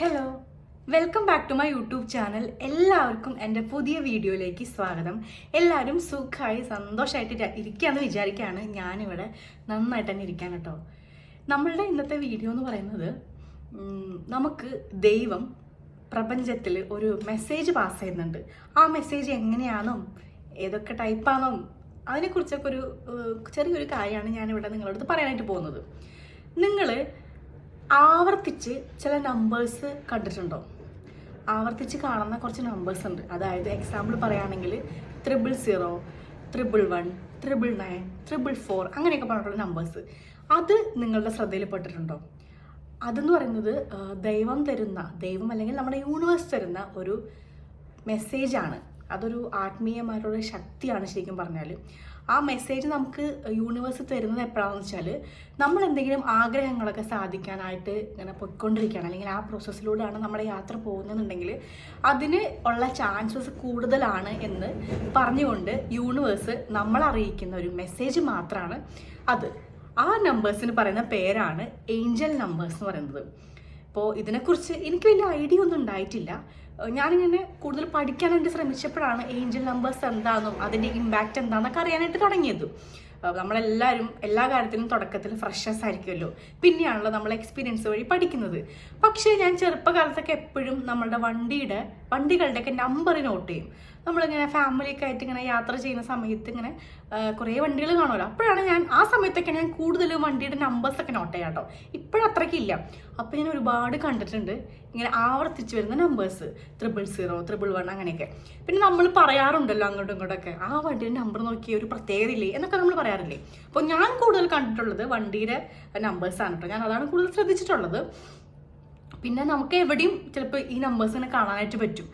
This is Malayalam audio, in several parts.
Hello welcome back to my YouTube channel എല്ലാവർക്കും എന്റെ പുതിയ വീഡിയോയിലേക്ക് സ്വാഗതം. എല്ലാവരും സുഖമായി സന്തോഷമായിട്ട് ഇരിക്കുകയെന്ന് വിചാരിക്കുകയാണ്. ഞാനിവിടെ നന്നായിട്ട് തന്നെ ഇരിക്കാൻ കേട്ടോ. നമ്മളുടെ ഇന്നത്തെ വീഡിയോ എന്ന് പറയുന്നത് നമുക്ക് ദൈവം പ്രപഞ്ചത്തിൽ ഒരു മെസ്സേജ് പാസ് ചെയ്യുന്നുണ്ട്. ആ മെസ്സേജ് എങ്ങനെയാണോ ഏതൊക്കെ ടൈപ്പാണോ അതിനെക്കുറിച്ചൊക്കെ ഒരു ചെറിയൊരു കാര്യമാണ് ഞാനിവിടെ നിങ്ങളടുത്ത് പറയാനായിട്ട് പോകുന്നത്. നിങ്ങൾ ആവർത്തിച്ച് ചില നമ്പേഴ്സ് കണ്ടിട്ടുണ്ടോ? ആവർത്തിച്ച് കാണുന്ന കുറച്ച് നമ്പേഴ്സ് ഉണ്ട്. അതായത് എക്സാമ്പിൾ പറയുകയാണെങ്കിൽ triple zero triple one triple nine triple four അങ്ങനെയൊക്കെ പറഞ്ഞിട്ടുള്ള നമ്പേഴ്സ് അത് നിങ്ങളുടെ ശ്രദ്ധയിൽപ്പെട്ടിട്ടുണ്ടോ? അതെന്ന് പറയുന്നത് ദൈവം തരുന്ന ദൈവം അല്ലെങ്കിൽ നമ്മുടെ യൂണിവേഴ്സ് തരുന്ന ഒരു മെസ്സേജാണ് അതൊരു ആത്മീയമായിട്ടുള്ള ശക്തിയാണ് ശരിക്കും പറഞ്ഞാൽ ആ മെസ്സേജ് നമുക്ക് യൂണിവേഴ്സ് തരുന്നത് എപ്പോഴാണെന്ന് വെച്ചാൽ നമ്മൾ എന്തെങ്കിലും ആഗ്രഹങ്ങളൊക്കെ സാധിക്കാനായിട്ട് ഇങ്ങനെ പൊയ്ക്കൊണ്ടിരിക്കുകയാണ്. അല്ലെങ്കിൽ ആ പ്രോസസ്സിലൂടെയാണ് നമ്മുടെ യാത്ര പോകുന്നതെന്നുണ്ടെങ്കിൽ അതിന് ഉള്ള ചാൻസസ് കൂടുതലാണ് എന്ന് പറഞ്ഞുകൊണ്ട് യൂണിവേഴ്സ് നമ്മളറിയിക്കുന്ന ഒരു മെസ്സേജ് മാത്രമാണ് അത്. ആ നമ്പേഴ്സിന് പറയുന്ന പേരാണ് ഏഞ്ചൽ നമ്പേഴ്സ് എന്ന് പറയുന്നത്. അപ്പോൾ ഇതിനെക്കുറിച്ച് എനിക്ക് വലിയ ഐഡിയ ഒന്നും ഉണ്ടായിട്ടില്ല. ഞാനിങ്ങനെ കൂടുതൽ പഠിക്കാൻ പഠിക്കാനായിട്ട് ശ്രമിച്ചപ്പോഴാണ് ഏഞ്ചൽ നമ്പേഴ്സ് എന്താണെന്നും അതിന്റെ ഇമ്പാക്റ്റ് എന്താണെന്നൊക്കെ അറിയാനായിട്ട് തുടങ്ങിയത്. നമ്മളെല്ലാവരും എല്ലാ കാര്യത്തിലും തുടക്കത്തിൽ ഫ്രഷേഴ്സ് ആയിരിക്കുമല്ലോ. പിന്നെയാണല്ലോ നമ്മൾ എക്സ്പീരിയൻസ് വഴി പഠിക്കുന്നത്. പക്ഷേ ഞാൻ ചെറുപ്പകാലത്തൊക്കെ എപ്പോഴും നമ്മളുടെ വണ്ടിയുടെ വണ്ടികളുടെയൊക്കെ നമ്പർ നോട്ട് ചെയ്യും. നമ്മളിങ്ങനെ ഫാമിലിയൊക്കെ ആയിട്ട് ഇങ്ങനെ യാത്ര ചെയ്യുന്ന സമയത്ത് ഇങ്ങനെ കുറേ വണ്ടികൾ കാണുമല്ലോ. അപ്പോഴാണ് ഞാൻ ആ സമയത്തൊക്കെ ഞാൻ കൂടുതലും വണ്ടിയുടെ നമ്പേഴ്സൊക്കെ നോട്ട് ചെയ്യാം കേട്ടോ. ഇപ്പോഴത്രയ്ക്കില്ല അപ്പോൾ ഞാൻ ഒരുപാട് കണ്ടിട്ടുണ്ട്. ഇങ്ങനെ ആവർത്തിച്ച് വരുന്ന numbers triple zero triple one അങ്ങനെയൊക്കെ. പിന്നെ നമ്മൾ പറയാറുണ്ടല്ലോ അങ്ങോട്ടും ഇങ്ങോട്ടൊക്കെ ആ വണ്ടിയുടെ നമ്പർ നോക്കിയ ഒരു പ്രത്യേകത ഇല്ലേ എന്നൊക്കെ നമ്മൾ പറയാറില്ലേ? അപ്പോൾ ഞാൻ കൂടുതൽ കണ്ടിട്ടുള്ളത് വണ്ടിയുടെ നമ്പേഴ്സാണ് കേട്ടോ. ഞാൻ അതാണ് കൂടുതൽ ശ്രദ്ധിച്ചിട്ടുള്ളത്. പിന്നെ നമുക്ക് എവിടെയും ചിലപ്പോൾ ഈ നമ്പേഴ്സിനെ കാണാനായിട്ട് പറ്റും.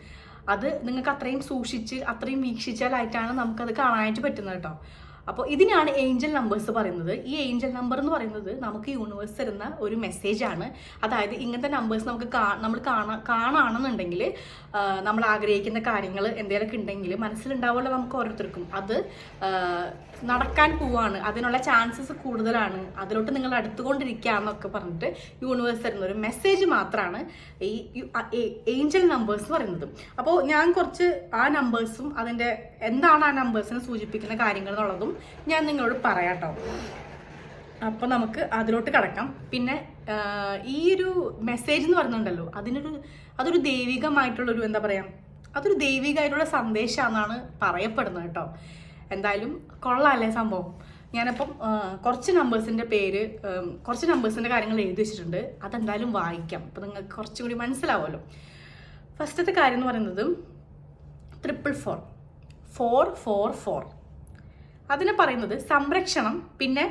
അത് നിങ്ങൾക്ക് അത്രയും സൂക്ഷിച്ച് അത്രയും വീക്ഷിച്ചാലായിട്ടാണ് നമുക്കത് കാണാനായിട്ട് പറ്റുന്നത് കേട്ടോ. അപ്പോൾ ഇതിനാണ് ഏഞ്ചൽ നമ്പേഴ്സ് പറയുന്നത്. ഈ ഏഞ്ചൽ നമ്പർ എന്ന് പറയുന്നത് നമുക്ക് യൂണിവേഴ്സ് തരുന്ന ഒരു മെസ്സേജ് ആണ്. അതായത് ഇങ്ങനത്തെ നമ്പേഴ്സ് നമുക്ക് നമ്മൾ കാണാ കാണാണെന്നുണ്ടെങ്കിൽ നമ്മൾ ആഗ്രഹിക്കുന്ന കാര്യങ്ങൾ എന്തെങ്കിലുമൊക്കെ ഉണ്ടെങ്കിൽ മനസ്സിലുണ്ടാവുമല്ലോ നമുക്ക് ഓരോരുത്തർക്കും. അത് നടക്കാൻ പോവാണ്. അതിനുള്ള ചാൻസസ് കൂടുതലാണ്. അതിലോട്ട് നിങ്ങൾ അടുത്തുകൊണ്ടിരിക്കുക എന്നൊക്കെ പറഞ്ഞിട്ട് യൂണിവേഴ്സ് തരുന്ന ഒരു മെസ്സേജ് മാത്രമാണ് ഈ ഏഞ്ചൽ നമ്പേഴ്സ് എന്ന് പറയുന്നത്. അപ്പോൾ ഞാൻ കുറച്ച് ആ നമ്പേഴ്സും അതിന്റെ എന്താണ് ആ നമ്പേഴ്സിനെ സൂചിപ്പിക്കുന്ന കാര്യങ്ങൾ എന്നുള്ളതും ഞാൻ നിങ്ങളോട് പറയാട്ടോ. അപ്പോൾ നമുക്ക് അതിലോട്ട് കടക്കാം. പിന്നെ ഈ ഒരു മെസ്സേജ് എന്ന് പറയുന്നുണ്ടല്ലോ അതിനൊരു അതൊരു ദൈവികമായിട്ടുള്ളൊരു എന്താ പറയുക അതൊരു ദൈവികമായിട്ടുള്ള സന്ദേശമാണെന്നാണ് പറയപ്പെടുന്നത് കേട്ടോ. എന്തായാലും കൊള്ളാല്ലേ സംഭവം? ഞാനപ്പം കുറച്ച് നമ്പേഴ്സിന്റെ പേര് കുറച്ച് നമ്പേഴ്സിന്റെ കാര്യങ്ങൾ എഴുതി വെച്ചിട്ടുണ്ട്. അതെന്തായാലും വായിക്കാം. അപ്പോൾ നിങ്ങൾക്ക് കുറച്ചും കൂടി മനസ്സിലാവുമല്ലോ. ഫസ്റ്റത്തെ കാര്യം എന്ന് പറയുന്നത് triple four four four four അതിനെ പറയുന്നത് സംരക്ഷണം പിന്നെ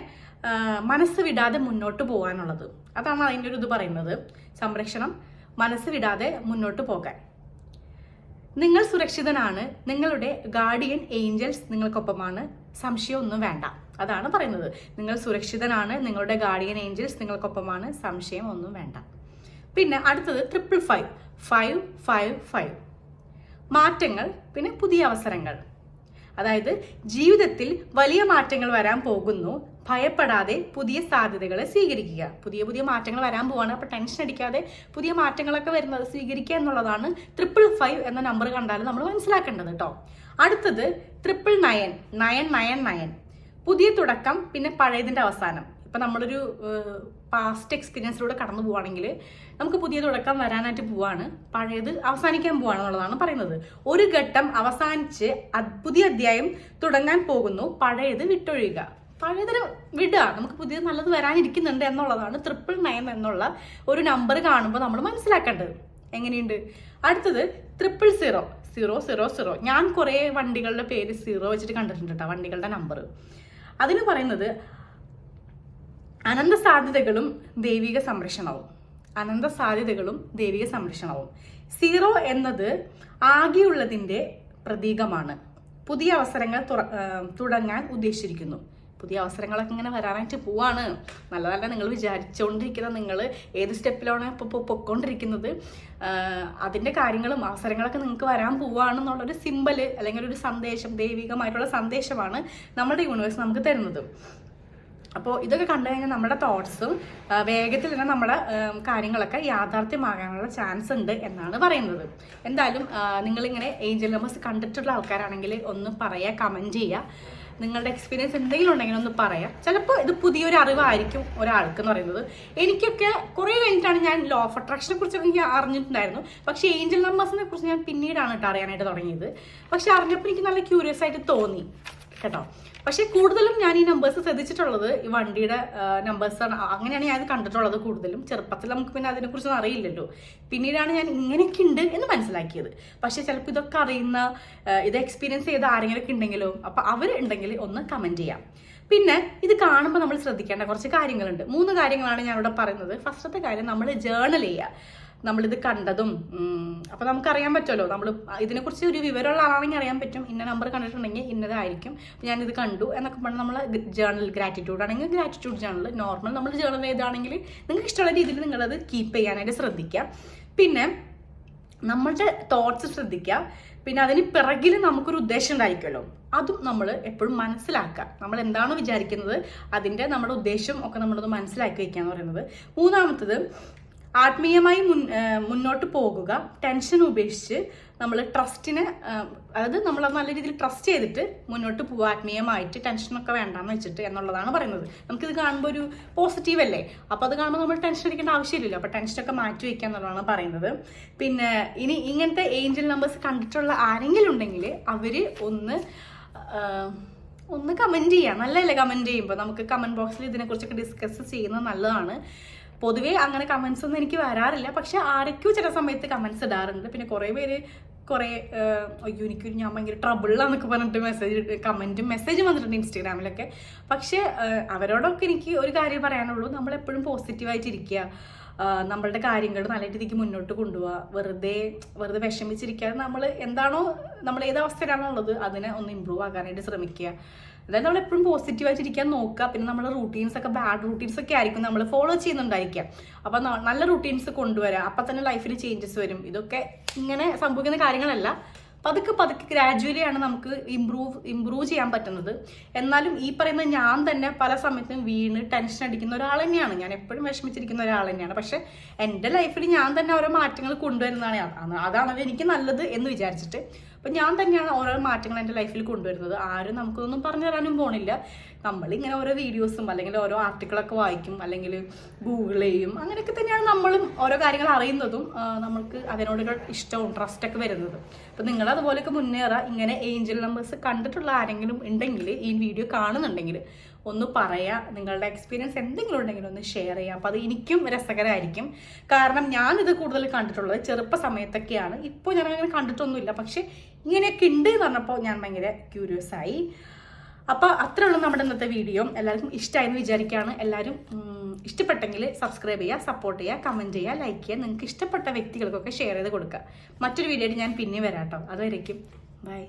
മനസ്സ് വിടാതെ മുന്നോട്ട് പോകാനുള്ളത്. അതാണ് അതിന്റെ ഒരു ഇത് പറയുന്നത്. സംരക്ഷണം മനസ്സ് വിടാതെ മുന്നോട്ട് പോകാൻ. നിങ്ങൾ സുരക്ഷിതനാണ്. നിങ്ങളുടെ ഗാർഡിയൻ ഏഞ്ചൽസ് നിങ്ങൾക്കൊപ്പമാണ്. സംശയമൊന്നും വേണ്ട. അതാണ് പറയുന്നത്. നിങ്ങൾ സുരക്ഷിതനാണ്. നിങ്ങളുടെ ഗാർഡിയൻ ഏഞ്ചൽസ് നിങ്ങൾക്കൊപ്പമാണ്. സംശയം ഒന്നും വേണ്ട. പിന്നെ അടുത്തത് triple five five five five മാറ്റങ്ങൾ പിന്നെ പുതിയ അവസരങ്ങൾ. അതായത് ജീവിതത്തിൽ വലിയ മാറ്റങ്ങൾ വരാൻ പോകുന്നു. ഭയപ്പെടാതെ പുതിയ സാധ്യതകളെ സ്വീകരിക്കുക. പുതിയ പുതിയ മാറ്റങ്ങൾ വരാൻ പോവാണ്. അപ്പോൾ ടെൻഷൻ അടിക്കാതെ പുതിയ മാറ്റങ്ങളൊക്കെ വരുന്നത് സ്വീകരിക്കുക എന്നുള്ളതാണ് ട്രിപ്പിൾ ഫൈവ് എന്ന നമ്പർ കണ്ടാൽ നമ്മൾ മനസ്സിലാക്കേണ്ടത് കേട്ടോ അടുത്തത് triple nine nine nine nine പുതിയ തുടക്കം പിന്നെ പഴയതിന്റെ അവസാനം. ഇപ്പം നമ്മളൊരു പാസ്റ്റ് എക്സ്പീരിയൻസിലൂടെ കടന്നു പോവുകയാണെങ്കിൽ നമുക്ക് പുതിയ തുടക്കം വരാനായിട്ട് പോവാണ്. പഴയത് അവസാനിക്കാൻ പോവാണ് എന്നുള്ളതാണ് പറയുന്നത്. ഒരു ഘട്ടം അവസാനിച്ച് പുതിയ അധ്യായം തുടങ്ങാൻ പോകുന്നു. പഴയത് വിട്ടൊഴിയുക. പഴയതിന് വിടുക. നമുക്ക് പുതിയത് നല്ലത് വരാനിരിക്കുന്നുണ്ട് എന്നുള്ളതാണ് ട്രിപ്പിൾ നയൻ എന്നുള്ള ഒരു നമ്പർ കാണുമ്പോൾ നമ്മൾ മനസ്സിലാക്കേണ്ടത്. എങ്ങനെയുണ്ട്? അടുത്തത് triple zero zero zero zero ഞാൻ കുറേ വണ്ടികളുടെ പേര് സീറോ വെച്ചിട്ട് കണ്ടിട്ടുണ്ട് കേട്ടോ. വണ്ടികളുടെ നമ്പർ അതിന് പറയുന്നത് അനന്ത സാധ്യതകളും ദൈവിക സംരക്ഷണവും. അനന്ത സാധ്യതകളും ദൈവിക സംരക്ഷണവും. സീറോ എന്നത് ആകെയുള്ളതിന്റെ പ്രതീകമാണ്. പുതിയ അവസരങ്ങൾ തുടങ്ങാൻ ഉദ്ദേശിച്ചിരിക്കുന്നു. പുതിയ അവസരങ്ങളൊക്കെ ഇങ്ങനെ വരാനായിട്ട് പോവാണ്. നല്ല നല്ല നിങ്ങൾ വിചാരിച്ചുകൊണ്ടിരിക്കുന്ന നിങ്ങൾ ഏത് സ്റ്റെപ്പിലാണ് ഇപ്പോൾ പൊയ്ക്കൊണ്ടിരിക്കുന്നത് അതിന്റെ കാര്യങ്ങളും അവസരങ്ങളൊക്കെ നിങ്ങൾക്ക് വരാൻ പോവാണെന്നുള്ളൊരു സിമ്പിൾ അല്ലെങ്കിൽ ഒരു സന്ദേശം ദൈവികമായിട്ടുള്ള സന്ദേശമാണ് നമ്മുടെ യൂണിവേഴ്സ് നമുക്ക് തരുന്നത്. അപ്പോൾ ഇതൊക്കെ കണ്ടു കഴിഞ്ഞാൽ നമ്മുടെ തോട്ട്സും വേഗത്തിൽ തന്നെ നമ്മുടെ കാര്യങ്ങളൊക്കെ യാഥാർത്ഥ്യമാകാനുള്ള ചാൻസ് ഉണ്ട് എന്നാണ് പറയുന്നത്. എന്തായാലും നിങ്ങളിങ്ങനെ ഏഞ്ചൽ നമ്പേഴ്സ് കണ്ടിട്ടുള്ള ആൾക്കാരാണെങ്കിൽ ഒന്ന് പറയുക കമന്റ് ചെയ്യുക നിങ്ങളുടെ എക്സ്പീരിയൻസ് എന്തെങ്കിലും ഉണ്ടെങ്കിൽ ഒന്ന് പറയാം. ചിലപ്പോൾ ഇത് പുതിയൊരു അറിവായിരിക്കും ഒരാൾക്ക് എന്ന് പറയുന്നത്. എനിക്കൊക്കെ കുറേ കഴിഞ്ഞിട്ടാണ് ഞാൻ ലോ ഓഫ് അട്രാക്ഷനെ കുറിച്ച് എനിക്ക് അറിഞ്ഞിട്ടുണ്ടായിരുന്നു. പക്ഷേ ഏഞ്ചൽ നമ്പേഴ്സിനെ കുറിച്ച് ഞാൻ പിന്നീടാണ് കേട്ടോ അറിയാനായിട്ട് തുടങ്ങിയത്. പക്ഷെ അറിഞ്ഞപ്പോൾ എനിക്ക് നല്ല ക്യൂരിയസ് ആയിട്ട് തോന്നി. കേട്ടോ. പക്ഷെ കൂടുതലും ഞാൻ ഈ നമ്പേഴ്സ് ശ്രദ്ധിച്ചിട്ടുള്ളത് ഈ വണ്ടിയുടെ നമ്പേഴ്സ് ആണ്. അങ്ങനെയാണ് ഞാൻ കണ്ടിട്ടുള്ളത് കൂടുതലും. ചെറുപ്പത്തിൽ നമുക്ക് പിന്നെ അതിനെക്കുറിച്ചൊന്നും അറിയില്ലല്ലോ. പിന്നീടാണ് ഞാൻ ഇങ്ങനെയൊക്കെ ഉണ്ട് എന്ന് മനസ്സിലാക്കിയത്. പക്ഷെ ചിലപ്പോൾ ഇതൊക്കെ അറിയുന്ന ഇത് എക്സ്പീരിയൻസ് ചെയ്ത ആരെങ്കിലുമൊക്കെ ഉണ്ടെങ്കിലോ അപ്പോൾ അവർ ഉണ്ടെങ്കിൽ ഒന്ന് കമന്റ് ചെയ്യാം. പിന്നെ ഇത് കാണുമ്പോൾ നമ്മൾ ശ്രദ്ധിക്കേണ്ട കുറച്ച് കാര്യങ്ങളുണ്ട്. മൂന്ന് കാര്യങ്ങളാണ് ഞാൻ ഇവിടെ പറയുന്നത് ഫസ്റ്റത്തെ കാര്യം നമ്മൾ ജേണൽ ചെയ്യുക. നമ്മളിത് കണ്ടതും അപ്പോൾ നമുക്ക് അറിയാൻ പറ്റുമല്ലോ. നമ്മൾ ഇതിനെക്കുറിച്ച് ഒരു വിവരമുള്ള ആളാണെങ്കിൽ അറിയാൻ പറ്റും. ഇന്ന നമ്പർ കണ്ടിട്ടുണ്ടെങ്കിൽ ഇന്നതായിരിക്കും. ഞാൻ ഇത് കണ്ടു എന്നൊക്കെ പറഞ്ഞാൽ നമ്മൾ ജേർണൽ ഗ്രാറ്റിറ്റ്യൂഡ് ആണെങ്കിൽ ഗ്രാറ്റിറ്റ്യൂഡ് ജേർണൽ നോർമൽ നമ്മൾ ജേർണൽ ചെയ്താണെങ്കിൽ നിങ്ങൾക്ക് ഇഷ്ടമുള്ള രീതിയിൽ നിങ്ങളത് കീപ്പ് ചെയ്യാനായിട്ട് ശ്രദ്ധിക്കുക. പിന്നെ നമ്മളുടെ തോട്ട്സ് ശ്രദ്ധിക്കുക. പിന്നെ അതിന് പിറകിൽ നമുക്കൊരു ഉദ്ദേശം ഉണ്ടായിരിക്കുമല്ലോ. അതും നമ്മൾ എപ്പോഴും മനസ്സിലാക്കുക. നമ്മൾ എന്താണ് വിചാരിക്കുന്നത്? അതിന്റെ നമ്മുടെ ഉദ്ദേശം ഒക്കെ നമ്മളത് മനസ്സിലാക്കി വയ്ക്കുക എന്ന് പറയുന്നത്. മൂന്നാമത്തത് ആത്മീയമായി മുൻ മുന്നോട്ട് പോകുക ടെൻഷൻ ഉപേക്ഷിച്ച് നമ്മൾ ട്രസ്റ്റിനെ അതായത് നമ്മൾ നല്ല രീതിയിൽ ട്രസ്റ്റ് ചെയ്തിട്ട് മുന്നോട്ട് പോകുക ആത്മീയമായിട്ട് ടെൻഷനൊക്കെ വേണ്ടാന്ന് വെച്ചിട്ട് എന്നുള്ളതാണ് പറയുന്നത്. നമുക്കിത് കാണുമ്പോൾ ഒരു പോസിറ്റീവ് അല്ലേ? അപ്പോൾ അത് കാണുമ്പോൾ നമ്മൾ ടെൻഷൻ അടിക്കേണ്ട ആവശ്യമില്ലല്ലോ. അപ്പോൾ ടെൻഷനൊക്കെ മാറ്റി വയ്ക്കുക എന്നുള്ളതാണ് പറയുന്നത്. പിന്നെ ഇനി ഇങ്ങനത്തെ ഏഞ്ചൽ നമ്പേഴ്സ് കണ്ടിട്ടുള്ള ആരെങ്കിലും ഉണ്ടെങ്കിൽ അവർ ഒന്ന് ഒന്ന് കമന്റ് ചെയ്യാം. നല്ലതല്ലേ കമന്റ് ചെയ്യുമ്പോൾ നമുക്ക് കമന്റ് ബോക്സിൽ ഇതിനെക്കുറിച്ചൊക്കെ ഡിസ്കസ് ചെയ്യുന്നത് നല്ലതാണ്. പൊതുവേ അങ്ങനെ കമൻസ് ഒന്നും എനിക്ക് വരാറില്ല. പക്ഷെ ആരൊക്കെയോ ചില സമയത്ത് കമൻസ് ഇടാറുണ്ട്. പിന്നെ കുറേ പേര് കുറേ അയ്യോ എനിക്ക് ഞാൻ ഭയങ്കര ട്രബിളാന്നൊക്കെ പറഞ്ഞിട്ട് മെസ്സേജ് കമന്റും മെസ്സേജും വന്നിട്ടുണ്ട് ഇൻസ്റ്റാഗ്രാമിലൊക്കെ. പക്ഷേ അവരോടൊക്കെ എനിക്ക് ഒരു കാര്യം പറയാനുള്ളൂ. നമ്മളെപ്പോഴും പോസിറ്റീവായിട്ടിരിക്കുക നമ്മളുടെ കാര്യങ്ങൾ നല്ല രീതിക്ക് മുന്നോട്ട് കൊണ്ടുപോവുക വെറുതെ വെറുതെ വിഷമിച്ചിരിക്കാതെ നമ്മൾ എന്താണോ നമ്മൾ ഏത് അവസ്ഥയിലാണോ ഉള്ളത് അതിനെ ഒന്ന് ഇമ്പ്രൂവ് ആക്കാനായിട്ട് ശ്രമിക്കുക. അതായത് നമ്മൾ എപ്പോഴും പോസിറ്റീവായിട്ട് ഇരിക്കാൻ നോക്കുക. പിന്നെ നമ്മുടെ റൂട്ടീൻസ് ഒക്കെ ബാഡ് റൂട്ടീൻസ് ഒക്കെ ആയിരിക്കും നമ്മൾ ഫോളോ ചെയ്യുന്നുണ്ടായിരിക്കാം അപ്പം നല്ല റൂട്ടീൻസ് കൊണ്ടുവരാം. അപ്പം തന്നെ ലൈഫിൽ ചേഞ്ചസ് വരും. ഇതൊക്കെ ഇങ്ങനെ സംഭവിക്കുന്ന കാര്യങ്ങളല്ല. പതുക്കെ പതുക്കെ ഗ്രാജുവലി ആണ് നമുക്ക് ഇമ്പ്രൂവ് ഇമ്പ്രൂവ് ചെയ്യാൻ പറ്റുന്നത്. എന്നാലും ഈ പറയുന്ന ഞാൻ തന്നെ പല സമയത്തും വീണ് ടെൻഷൻ അടിക്കുന്ന ഒരാൾ തന്നെയാണ്. ഞാൻ എപ്പോഴും വിഷമിച്ചിരിക്കുന്ന ഒരാൾ തന്നെയാണ്. പക്ഷെ എന്റെ ലൈഫിൽ ഞാൻ തന്നെ ഓരോ മാറ്റങ്ങൾ കൊണ്ടുവരുന്നതാണ്. അതാണ് എനിക്ക് നല്ലത് എന്ന് വിചാരിച്ചിട്ട് അപ്പം ഞാൻ തന്നെയാണ് ഓരോ മാറ്റങ്ങൾ എന്റെ ലൈഫിൽ കൊണ്ടുവരുന്നത്. ആരും നമുക്കൊന്നും പറഞ്ഞു തരാനും പോണില്ല. നമ്മളിങ്ങനെ ഓരോ വീഡിയോസും അല്ലെങ്കിൽ ഓരോ ആർട്ടിക്കിളൊക്കെ വായിക്കും അല്ലെങ്കിൽ ഗൂഗിൾ ചെയ്യും. അങ്ങനെയൊക്കെ തന്നെയാണ് നമ്മളും ഓരോ കാര്യങ്ങൾ അറിയുന്നതും നമ്മൾക്ക് അതിനോടൊരു ഇഷ്ടവും ട്രസ്റ്റൊക്കെ വരുന്നത്. അപ്പം നിങ്ങൾ അതുപോലെയൊക്കെ മുന്നേറുക. ഇങ്ങനെ ഏഞ്ചൽ നമ്പേഴ്സ് കണ്ടിട്ടുള്ള ആരെങ്കിലും ഉണ്ടെങ്കിൽ ഈ വീഡിയോ കാണുന്നുണ്ടെങ്കിൽ ഒന്ന് പറയാ നിങ്ങളുടെ എക്സ്പീരിയൻസ് എന്തെങ്കിലും ഉണ്ടെങ്കിൽ ഒന്ന് ഷെയർ ചെയ്യാം. അപ്പോൾ അത് എനിക്കും രസകരമായിരിക്കും. കാരണം ഞാനിത് കൂടുതൽ കണ്ടിട്ടുള്ളത് ചെറുപ്പ സമയത്തൊക്കെയാണ്. ഇപ്പോൾ ഞാൻ അങ്ങനെ കണ്ടിട്ടൊന്നുമില്ല. പക്ഷേ ഇങ്ങനെയൊക്കെ ഉണ്ട് എന്ന് പറഞ്ഞപ്പോൾ ഞാൻ ഭയങ്കര ക്യൂരിയസ് ആയി. അപ്പോൾ അത്രേ ഉള്ളൂ നമ്മുടെ ഇന്നത്തെ വീഡിയോ എല്ലാവർക്കും ഇഷ്ടമായി എന്ന് വിചാരിക്കുകയാണ്. എല്ലാവരും ഇഷ്ടപ്പെട്ടെങ്കിൽ സബ്സ്ക്രൈബ് ചെയ്യുക സപ്പോർട്ട് ചെയ്യുക കമന്റ് ചെയ്യുക ലൈക്ക് ചെയ്യുക. നിങ്ങൾക്ക് ഇഷ്ടപ്പെട്ട വ്യക്തികൾക്കൊക്കെ ഷെയർ ചെയ്ത് കൊടുക്കുക. മറ്റൊരു വീഡിയോ ഞാൻ പിന്നെ വരാം കേട്ടോ. അതുവരേക്കും. ബൈ